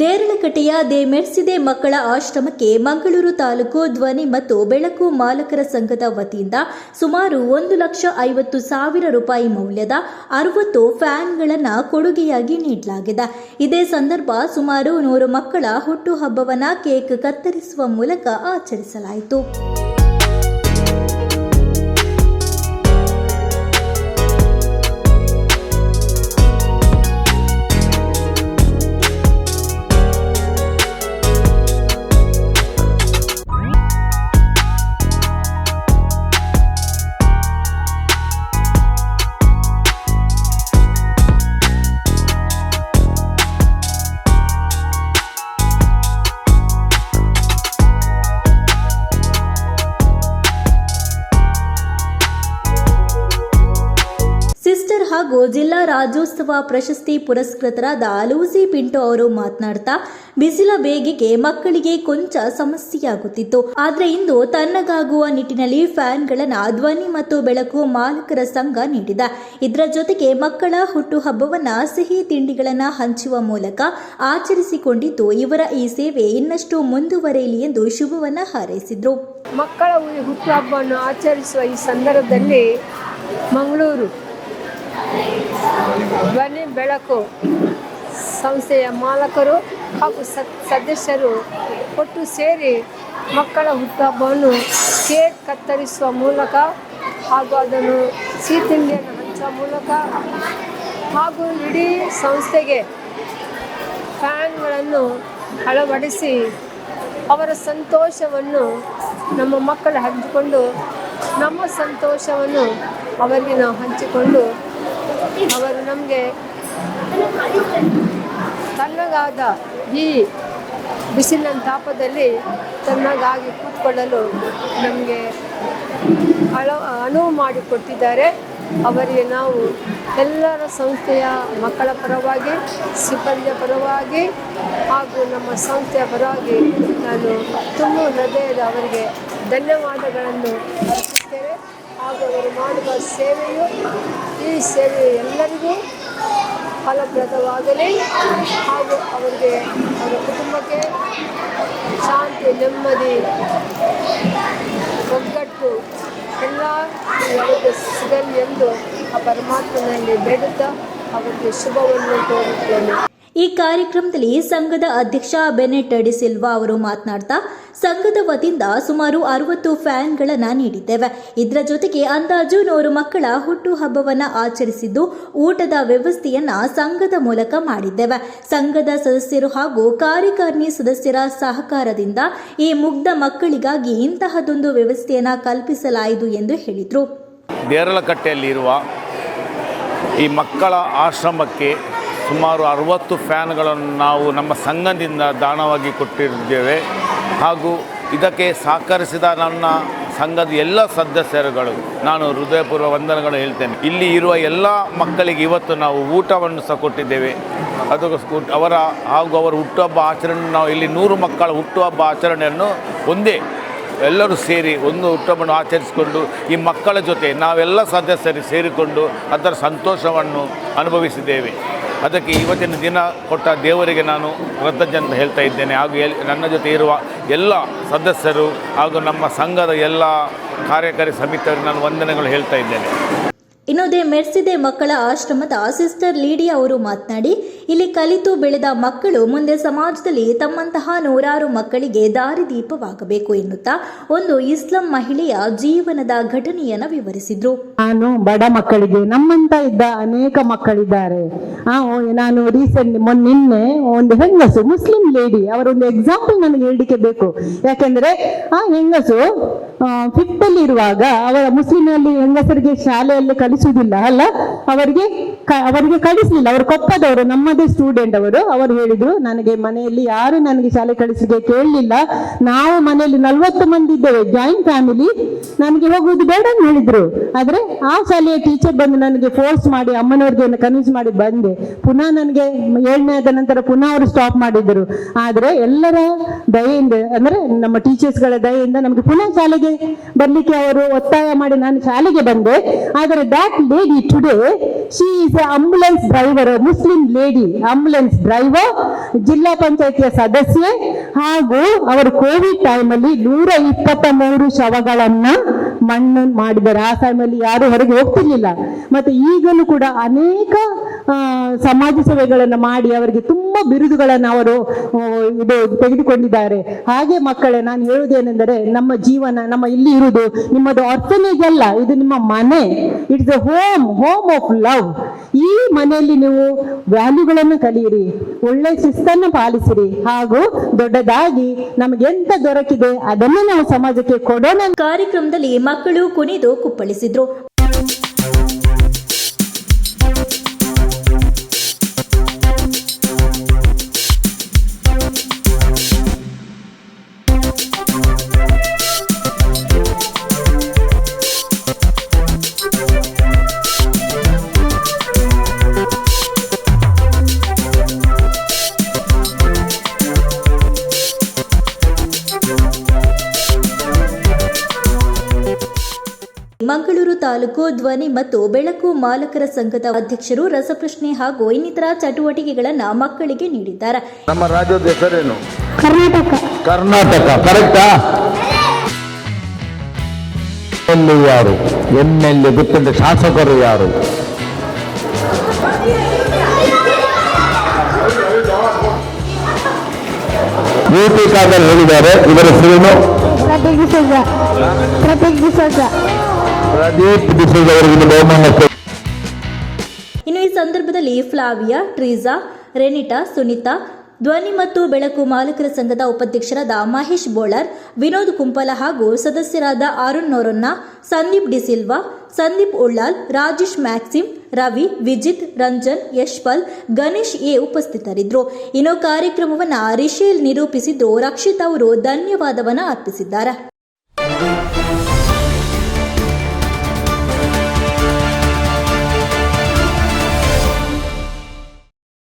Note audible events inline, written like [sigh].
ದೇರಳಕಟ್ಟೆಯ they ಮಕ್ಕಳ ಆಶ್ರಮಕ್ಕೆ ಮಂಗಳೂರು ತಾಲೂಕು ಧ್ವನಿ ಮತ್ತು ಬೆಳಕು ಮಾಲಕರ ಸಂಘದ ವತಿಯಿಂದ ಸುಮಾರು ಒಂದು ಲಕ್ಷ ಐವತ್ತು ಸಾವಿರ ರೂಪಾಯಿ ಮೌಲ್ಯದ ಅರವತ್ತು ಫ್ಯಾನ್ಗಳನ್ನು ಕೊಡುಗೆಯಾಗಿ ನೀಡಲಾಗಿದೆ. ಇದೇ ಸಂದರ್ಭ ಸುಮಾರು ನೂರು ಮಕ್ಕಳ ಹುಟ್ಟುಹಬ್ಬವನ್ನು ಕೇಕ್ ಕತ್ತರಿಸುವ ಮೂಲಕ ಆಚರಿಸಲಾಯಿತು. ಹಾಗೂ ಜಿಲ್ಲಾ ರಾಜ್ಯೋತ್ಸವ ಪ್ರಶಸ್ತಿ ಪುರಸ್ಕೃತರಾದ ಲೂಸಿ ಪಿಂಟೋ ಅವರು ಮಾತನಾಡ್ತಾ, ಬಿಸಿಲ ಬೇಗೆಗೆ ಮಕ್ಕಳಿಗೆ ಕೊಂಚ ಸಮಸ್ಯೆಯಾಗುತ್ತಿತ್ತು. ಆದರೆ ಇಂದು ತಣ್ಣಗಾಗುವ ನಿಟ್ಟಿನಲ್ಲಿ ಫ್ಯಾನ್ಗಳನ್ನು ಧ್ವನಿ ಮತ್ತು ಬೆಳಕು ಮಾಲಕರ ಸಂಘ ನೀಡಿದೆ. ಇದರ ಜೊತೆಗೆ ಮಕ್ಕಳ ಹುಟ್ಟುಹಬ್ಬವನ್ನ ಸಿಹಿ ತಿಂಡಿಗಳನ್ನು ಹಂಚುವ ಮೂಲಕ ಆಚರಿಸಿಕೊಂಡಿದ್ದು, ಇವರ ಈ ಸೇವೆ ಇನ್ನಷ್ಟು ಮುಂದುವರೆಯಲಿ ಎಂದು ಶುಭವನ್ನು ಹಾರೈಸಿದ್ರು. ಮಕ್ಕಳ ಹುಟ್ಟುಹಬ್ಬವನ್ನು ಆಚರಿಸುವ ಈ ಸಂದರ್ಭದಲ್ಲಿ ಮಂಗಳೂರು ಧ್ವನಿ ಬೆಳಕು ಸಂಸ್ಥೆಯ ಮಾಲಕರು ಹಾಗೂ ಸದಸ್ಯರು ಒಟ್ಟು ಸೇರಿ ಮಕ್ಕಳ ಹುಟ್ಟುಹಬ್ಬವನ್ನು ಕೇಕ್ ಕತ್ತರಿಸುವ ಮೂಲಕ ಹಾಗೂ ಅದನ್ನು ಸಿಹಿ ತಿಂಡಿಯನ್ನು ಹಂಚುವ ಮೂಲಕ ಹಾಗೂ ಇಡೀ ಸಂಸ್ಥೆಗೆ ಫ್ಯಾನ್ಗಳನ್ನು ಅಳವಡಿಸಿ ಅವರ ಸಂತೋಷವನ್ನು ನಮ್ಮ ಮಕ್ಕಳು ಹಂಚಿಕೊಂಡು ನಮ್ಮ ಸಂತೋಷವನ್ನು ಅವರಿಗೆ ನಾವು ಹಂಚಿಕೊಂಡು [laughs] ಅವರು ನಮಗೆ ತಣ್ಣಗಾದ ಈ ಬಿಸಿಲಿನ ತಾಪದಲ್ಲಿ ತಣ್ಣಗಾಗಿ ಕೂತ್ಕೊಳ್ಳಲು ನಮಗೆ ಅಳ, ಅನುವು ಮಾಡಿಕೊಟ್ಟಿದ್ದಾರೆ. ಅವರಿಗೆ ನಾವು ಎಲ್ಲರ ಸಂಸ್ಥೆಯ ಮಕ್ಕಳ ಪರವಾಗಿ, ಸಿಬ್ಬಂದಿಯ ಪರವಾಗಿ ಹಾಗೂ ನಮ್ಮ ಸಂಸ್ಥೆಯ ಪರವಾಗಿ ನಾನು ತುಂಬ ಹೃದಯದ ಅವರಿಗೆ ಧನ್ಯವಾದಗಳನ್ನು ಅರ್ಪಿಸ್ತೇನೆ ಹಾಗೂ ಅವರು ಮಾಡುವ ಸೇವೆಯು, ಈ ಸೇವೆ ಎಲ್ಲರಿಗೂ ಫಲಪ್ರದವಾಗಲಿ ಹಾಗೂ ಅವರಿಗೆ ಅವರ ಕುಟುಂಬಕ್ಕೆ ಶಾಂತಿ, ನೆಮ್ಮದಿ, ಒಗ್ಗಟ್ಟು ಎಲ್ಲ ಅವರಿಗೆ ಸಿಗಲಿ ಎಂದು ಆ ಪರಮಾತ್ಮನಲ್ಲಿ ಬೇಡುತ್ತಾ ಅವರಿಗೆ ಶುಭವನ್ನು ಕೋರುತ್ತೇನೆ. ಈ ಕಾರ್ಯಕ್ರಮದಲ್ಲಿ ಸಂಘದ ಅಧ್ಯಕ್ಷ ಬೆನೆಟ್ ಡಿಸಿಲ್ವಾ ಅವರು ಮಾತನಾಡ್ತಾ, ಸಂಘದ ವತಿಯಿಂದ ಸುಮಾರು ಅರವತ್ತು ಫ್ಯಾನ್ಗಳನ್ನು ನೀಡಿದ್ದೇವೆ. ಇದರ ಜೊತೆಗೆ ಅಂದಾಜು ನೂರು ಮಕ್ಕಳ ಹುಟ್ಟುಹಬ್ಬವನ್ನ ಆಚರಿಸಿದ್ದು, ಊಟದ ವ್ಯವಸ್ಥೆಯನ್ನ ಸಂಘದ ಮೂಲಕ ಮಾಡಿದ್ದೇವೆ. ಸಂಘದ ಸದಸ್ಯರು ಹಾಗೂ ಕಾರ್ಯಕಾರಿಣಿ ಸದಸ್ಯರ ಸಹಕಾರದಿಂದ ಈ ಮುಗ್ಧ ಮಕ್ಕಳಿಗಾಗಿ ಇಂತಹದೊಂದು ವ್ಯವಸ್ಥೆಯನ್ನ ಕಲ್ಪಿಸಲಾಯಿತು ಎಂದು ಹೇಳಿದರು. ಈ ಮಕ್ಕಳ ಆಶ್ರಮಕ್ಕೆ ಸುಮಾರು ಅರವತ್ತು ಫ್ಯಾನ್ಗಳನ್ನು ನಾವು ನಮ್ಮ ಸಂಘದಿಂದ ದಾನವಾಗಿ ಕೊಟ್ಟಿದ್ದೇವೆ. ಹಾಗೂ ಇದಕ್ಕೆ ಸಹಕರಿಸಿದ ನನ್ನ ಸಂಘದ ಎಲ್ಲ ಸದಸ್ಯರುಗಳು, ನಾನು ಹೃದಯಪೂರ್ವ ವಂದನೆಗಳು ಹೇಳ್ತೇನೆ. ಇಲ್ಲಿ ಇರುವ ಎಲ್ಲ ಮಕ್ಕಳಿಗೆ ಇವತ್ತು ನಾವು ಊಟವನ್ನು ಸಹ ಕೊಟ್ಟಿದ್ದೇವೆ. ಅದು ಅವರ ಹಾಗೂ ಅವರ ಹುಟ್ಟುಹಬ್ಬ ಆಚರಣೆ ನಾವು ಇಲ್ಲಿ ನೂರು ಮಕ್ಕಳ ಹುಟ್ಟುಹಬ್ಬ ಆಚರಣೆಯನ್ನು ಒಂದೇ, ಎಲ್ಲರೂ ಸೇರಿ ಒಂದು ಹುಟ್ಟುಹಬ್ಬವನ್ನು ಆಚರಿಸಿಕೊಂಡು ಈ ಮಕ್ಕಳ ಜೊತೆ ನಾವೆಲ್ಲ ಸದಸ್ಯರು ಸೇರಿಕೊಂಡು ಅದರ ಸಂತೋಷವನ್ನು ಅನುಭವಿಸಿದ್ದೇವೆ. ಅದಕ್ಕೆ ಇವತ್ತಿನ ದಿನ ಕೊಟ್ಟ ದೇವರಿಗೆ ನಾನು ಕೃತಜ್ಞ ಹೇಳ್ತಾ ಇದ್ದೇನೆ. ಹಾಗೂ ನನ್ನ ಜೊತೆ ಇರುವ ಎಲ್ಲ ಸದಸ್ಯರು ಹಾಗೂ ನಮ್ಮ ಸಂಘದ ಎಲ್ಲ ಕಾರ್ಯಕಾರಿ ಸಮಿತಿಯವರಿಗೆ ನಾನು ವಂದನೆಗಳು ಹೇಳ್ತಾ ಇದ್ದೇನೆ. ಇನ್ನು ದೇ ಮೆರ್ಸಿದೆ ಮಕ್ಕಳ ಆಶ್ರಮದ ಸಿಸ್ಟರ್ ಲೀಡಿ ಅವರು ಮಾತನಾಡಿ, ಇಲ್ಲಿ ಕಲಿತು ಬೆಳೆದ ಮಕ್ಕಳು ಮುಂದೆ ಸಮಾಜದಲ್ಲಿ ತಮ್ಮಂತಹ ನೂರಾರು ಮಕ್ಕಳಿಗೆ ದಾರಿದೀಪವಾಗಬೇಕು ಎನ್ನುತ್ತಾ ಒಂದು ಇಸ್ಲಾಂ ಮಹಿಳೆಯ ಜೀವನದ ಘಟನೆಯನ್ನು ವಿವರಿಸಿದ್ರು. ನಾನು ಬಡ ಮಕ್ಕಳಿಗೆ, ನಮ್ಮಂತ ಇದ್ದ ಅನೇಕ ಮಕ್ಕಳಿದ್ದಾರೆ. ನಾನು ರೀಸೆಂಟ್ ನಿನ್ನೆ ಒಂದು ಹೆಂಗಸು, ಮುಸ್ಲಿಂ ಲೇಡಿ, ಅವರೊಂದು ಎಕ್ಸಾಂಪಲ್ ನನಗೆ ಹೇಳಲಿಕ್ಕೆ ಬೇಕು. ಯಾಕೆಂದ್ರೆ, ಆ ಹೆಂಗಸು ಫಿಫ್ತ್ ಅಲ್ಲಿ ಇರುವಾಗ ಅವರ ಮುಸ್ಲಿಮಲ್ಲಿ ಹೆಂಗಸರಿಗೆ ಶಾಲೆಯಲ್ಲಿ ಕಲಿಸುವುದಿಲ್ಲ, ಅಲ್ಲ? ಅವರಿಗೆ ಅವರಿಗೆ ಕಳಿಸ್ಲಿಲ್ಲ. ಅವರು ಕೊಪ್ಪದವರು, ನಮ್ಮದೇ ಸ್ಟೂಡೆಂಟ್ ಅವರು. ಅವರು ಹೇಳಿದ್ರು, ನನಗೆ ಮನೆಯಲ್ಲಿ ಯಾರು ನನಗೆ ಶಾಲೆ ಕಳಿಸಿದೆ ಕೇಳಲಿಲ್ಲ. ನಾವು ಮನೆಯಲ್ಲಿ ನಲ್ವತ್ತು ಮಂದಿ ಇದ್ದೇವೆ ಜಾಯಿಂಟ್ ಫ್ಯಾಮಿಲಿ ನನಗೆ ಹೋಗುವುದು ಬೇಡ ಅಂತ ಹೇಳಿದ್ರು. ಆದ್ರೆ ಆ ಶಾಲೆಯ ಟೀಚರ್ ಬಂದು ನನಗೆ ಫೋರ್ಸ್ ಮಾಡಿ, ಅಮ್ಮನವ್ರಿಗೆ ಕನ್ವಿನ್ಸ್ ಮಾಡಿ ಬಂದೆ. ಪುನಃ ನನಗೆ ಏಳನೇ ಆದ ನಂತರ ಪುನಃ ಅವರು ಸ್ಟಾಪ್ ಮಾಡಿದ್ರು ಆದ್ರೆ ಎಲ್ಲರ ದಯೆಯಿಂದ, ಅಂದ್ರೆ ನಮ್ಮ ಟೀಚರ್ಸ್ಗಳ ದಯೆಯಿಂದ ನಮಗೆ ಪುನಃ ಶಾಲೆಗೆ ಶಾಲೆಗೆ ಬರ್ಲಿಕ್ಕೆ ಅವರು ಒತ್ತಾಯ ಮಾಡಿ ನಾನು ಶಾಲೆಗೆ ಬಂದೆ. ಆದರೆ that lady today she is ambulance driver Muslim lady ambulance driver ಜಿಲ್ಲಾ ಪಂಚಾಯತಿಯ ಸದಸ್ಯೆ ಹಾಗೂ ಅವರು ಕೋವಿಡ್ ಟೈಮಲ್ಲಿ ನೂರ ಇಪ್ಪತ್ತ ಮೂರು ಶವಗಳನ್ನ ಮಣ್ಣು ಮಾಡಿದ್ದಾರೆ. ಆ ಟೈಮಲ್ಲಿ ಯಾರು ಹೊರಗೆ ಹೋಗ್ತಿರ್ಲಿಲ್ಲ. ಮತ್ತೆ ಈಗಲೂ ಕೂಡ ಅನೇಕ ಸಮಾಜ ಸೇವೆಗಳನ್ನು ಮಾಡಿ ಅವರಿಗೆ ತುಂಬಾ ಬಿರುದುಗಳನ್ನು ಅವರು ಇದು ತೆಗೆದುಕೊಂಡಿದ್ದಾರೆ. ಹಾಗೆ ಮಕ್ಕಳೇ, ನಾನು ಹೇಳುವುದೇನೆಂದರೆ ನಮ್ಮ ಜೀವನ, ನಮ್ಮ ಇಲ್ಲಿ ಇರುವುದು ನಿಮ್ಮದು ಆರ್ಫನೇಜ್ ಅಲ್ಲ, ಇದು ನಿಮ್ಮ ಮನೆ. It's a home home of love ಈ ಮನೆಯಲ್ಲಿ ನೀವು ವ್ಯಾಲ್ಯೂಗಳನ್ನು ಕಲಿಯಿರಿ, ಒಳ್ಳೆ ಶಿಸ್ತನ್ನು ಪಾಲಿಸಿರಿ, ಹಾಗೂ ದೊಡ್ಡದಾಗಿ ನಮಗೆ ಎಂತ ದೊರಕಿದೆ ಅದನ್ನು ನಾವು ಸಮಾಜಕ್ಕೆ ಕೊಡೋಣ. ಕಾರ್ಯಕ್ರಮದಲ್ಲಿ ಮಕ್ಕಳು ಕುಣಿದು ಕುಪ್ಪಳಿಸಿದ್ರು. ಮಂಗಳೂರು ತಾಲೂಕು ಧ್ವನಿ ಮತ್ತು ಬೆಳಕು ಮಾಲಕರ ಸಂಘದ ಅಧ್ಯಕ್ಷರು ರಸಪ್ರಶ್ನೆ ಹಾಗೂ ಇನ್ನಿತರ ಚಟುವಟಿಕೆಗಳನ್ನು ಮಕ್ಕಳಿಗೆ ನೀಡಿದ್ದಾರೆ. ನಮ್ಮ ರಾಜ್ಯದ ಹೆಸರೇನು? ಕರ್ನಾಟಕ. ಕರ್ನಾಟಕ ಕರೆಕ್ಟಾ ಯಾರು ಎಂ ಎಲ್ ಎ ಗೊತ್ತಿದ್ದ ಶಾಸಕರು ಯಾರು? ಹೇಳಿದ್ದಾರೆ. ಇವರ ಹೆಸರೇನು ಪ್ರತೀಕ್ ಡಿಸೋಜ ಪ್ರತೀಕ್ ಡಿಸೋಜ ಪ್ರದೀಪ್ ಡಿಸೋಜ್ ಅವರಿಗೆ ಬಹುಮಾನ ಇನ್ನು ಈ ಸಂದರ್ಭದಲ್ಲಿ ಫ್ಲಾವಿಯಾ ಟ್ರೀಸಾ ರೆನಿಟಾ ಸುನಿತಾ ಧ್ವನಿ ಮತ್ತು ಬೆಳಕು ಮಾಲಕರ ಸಂಘದ ಉಪಾಧ್ಯಕ್ಷರಾದ ಮಹೇಶ್ ಬೋಳರ್ ವಿನೋದ್ ಕುಂಪಲ ಹಾಗೂ ಸದಸ್ಯರಾದ ಅರುಣ್ ನೋರೊನ್ನ ಸಂದೀಪ್ ಡಿಸಿಲ್ವಾ ಸಂದೀಪ್ ಉಳ್ಳಾಲ್, ರಾಜೇಶ್ ಮ್ಯಾಕ್ಸಿಮ್ ರವಿ, ವಿಜಿತ್, ರಂಜನ್, ಯಶ್ಪಾಲ್, ಗಣೇಶ್ ಎ ಉಪಸ್ಥಿತರಿದ್ದರು. ಇನ್ನು ಕಾರ್ಯಕ್ರಮವನ್ನು ರಿಷೇಲ್ ನಿರೂಪಿಸಿದ್ದು ರಕ್ಷಿತ್ ಅವರು. ಧನ್ಯವಾದವನ್ನು ಅರ್ಪಿಸಿದ್ದಾರೆ.